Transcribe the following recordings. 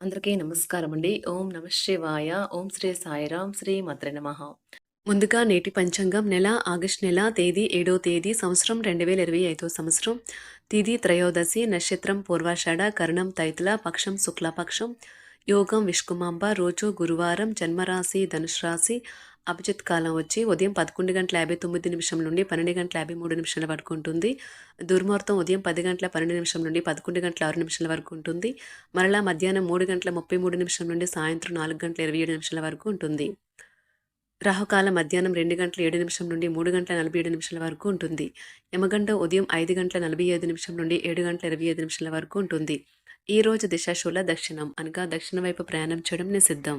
అందరికీ నమస్కారం అండి. ఓం నమ శివాయ. ఓం శ్రీ సాయిరాం. శ్రీ మద్ర నమ ముందుగా నేటి పంచాంగం నెల ఆగస్టు నెల తేదీ ఏడో తేదీ సంవత్సరం రెండు వేల ఇరవై ఐదో సంవత్సరం తిథి త్రయోదశి నక్షత్రం పూర్వాషాఢ కరణం తైతుల పక్షం శుక్లపక్షం యోగం విష్కుమాంబ రోజు గురువారం జన్మరాశి ధనుష్ రాశి అభిజిత్ కాలం వచ్చి ఉదయం పదకొండు గంటల యాభై తొమ్మిది నిమిషం నుండి పన్నెండు గంటల యాభై మూడు నిమిషాల వరకు ఉంటుంది. దుర్ముహూర్తం ఉదయం పది గంటల పన్నెండు నిమిషం నుండి పదకొండు గంటల ఆరు నిమిషాల వరకు ఉంటుంది. మరలా మధ్యాహ్నం మూడు గంటల ముప్పై మూడు నిమిషం నుండి సాయంత్రం నాలుగు గంటల ఇరవై ఏడు నిమిషాల వరకు ఉంటుంది. రాహుకాలం మధ్యాహ్నం రెండు గంటల ఏడు నిమిషం నుండి మూడు గంటల నలభై ఏడు నిమిషాల వరకు ఉంటుంది. యమగంట ఉదయం ఐదు గంటల నలభై ఐదు నిమిషం నుండి ఏడు గంటల ఇరవై ఐదు నిమిషాల వరకు ఉంటుంది. ఈ రోజు దిశాశూల దక్షిణం అనగా దక్షిణ వైపు ప్రయాణం చేయడం నిషిద్ధం.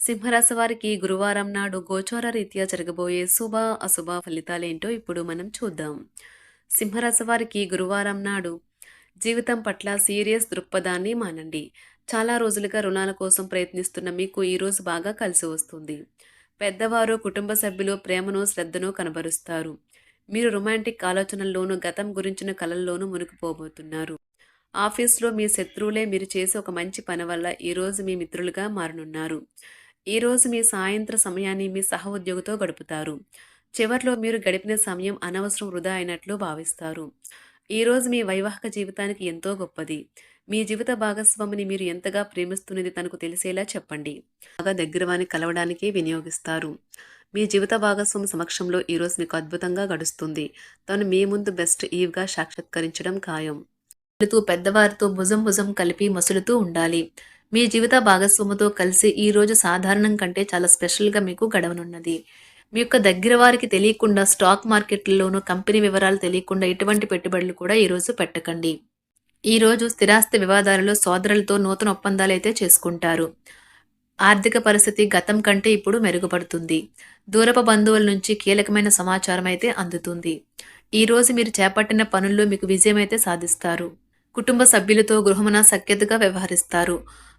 సింహరాశి వారికి గురువారం నాడు గోచార రీత్యా జరగబోయే శుభ అశుభ ఫలితాలేంటో ఇప్పుడు మనం చూద్దాం. సింహరాశి వారికి గురువారం నాడు జీవితం పట్ల సీరియస్ దృక్పథాన్ని మానండి. చాలా రోజులుగా రుణాల కోసం ప్రయత్నిస్తున్న మీకు ఈరోజు బాగా కలిసి వస్తుంది. పెద్దవారు కుటుంబ సభ్యులు ప్రేమను శ్రద్ధను కనబరుస్తారు. మీరు రొమాంటిక్ ఆలోచనల్లోనూ గతం గురించిన కలల్లోనూ మునిగిపోబోతున్నారు. ఆఫీస్లో మీ శత్రువులే మీరు చేసే ఒక మంచి పని వల్ల ఈరోజు మీ మిత్రులుగా మారనున్నారు. ఈరోజు మీ సాయంత్ర సమయాన్ని మీ సహ ఉద్యోగితో గడుపుతారు. చివర్లో మీరు గడిపిన సమయం అనవసరం వృధా అయినట్లు భావిస్తారు. ఈరోజు మీ వైవాహిక జీవితానికి ఎంతో గొప్పది. మీ జీవిత భాగస్వామిని మీరు ఎంతగా ప్రేమిస్తున్నది తనకు తెలిసేలా చెప్పండి. బాగా దగ్గరవాని కలవడానికి వినియోగిస్తారు. మీ జీవిత భాగస్వామి సమక్షంలో ఈరోజు మీకు అద్భుతంగా గడుస్తుంది. తను మీ ముందు బెస్ట్ ఈవ్గా సాక్షాత్కరించడం ఖాయం. పెద్దవారితో భుజం భుజం కలిపి మసులుతూ ఉండాలి. మీ జీవిత భాగస్వామితో కలిసి ఈ రోజు సాధారణం కంటే చాలా స్పెషల్గా మీకు గడవనున్నది. మీ యొక్క దగ్గర వారికి తెలియకుండా స్టాక్ మార్కెట్లలోనూ కంపెనీ వివరాలు తెలియకుండా ఎటువంటి పెట్టుబడులు కూడా ఈరోజు పెట్టకండి. ఈరోజు స్థిరాస్తి వివాదాలలో సోదరులతో నూతన ఒప్పందాలు అయితే చేసుకుంటారు. ఆర్థిక పరిస్థితి గతం కంటే ఇప్పుడు మెరుగుపడుతుంది. దూరపు బంధువుల నుంచి కీలకమైన సమాచారం అయితే అందుతుంది. ఈరోజు మీరు చేపట్టిన పనుల్లో మీకు విజయం అయితే సాధిస్తారు. కుటుంబ సభ్యులతో గృహమున సఖ్యతగా వ్యవహరిస్తారు.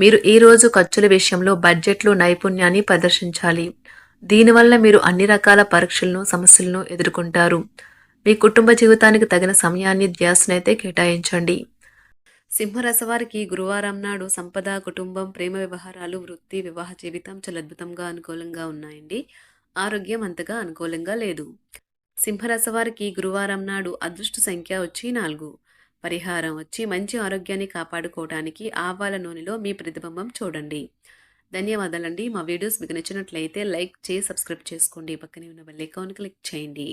మీరు ఈరోజు ఖర్చుల విషయంలో బడ్జెట్లో నైపుణ్యాన్ని ప్రదర్శించాలి. దీనివల్ల మీరు అన్ని రకాల పరీక్షలను సమస్యలను ఎదుర్కొంటారు. మీ కుటుంబ జీవితానికి తగిన సమయాన్ని ధ్యాసనైతే కేటాయించండి. సింహరసవారికి గురువారం నాడు సంపద కుటుంబం ప్రేమ వ్యవహారాలు వృత్తి వివాహ జీవితం చాలా అద్భుతంగా అనుకూలంగా ఉన్నాయండి. ఆరోగ్యం అంతగా అనుకూలంగా లేదు. సింహరసవారికి గురువారం నాడు అదృష్ట సంఖ్య వచ్చి నాలుగు. పరిహారం వచ్చి మంచి ఆరోగ్యాన్ని కాపాడుకోవడానికి ఆవాల నూనెలో మీ ప్రతిబింబం చూడండి. ధన్యవాదాలండి. మా వీడియోస్ మీకు నచ్చినట్లయితే లైక్ చేసి సబ్స్క్రైబ్ చేసుకోండి. పక్కనే ఉన్న బెల్ ఐకాన్ క్లిక్ చేయండి.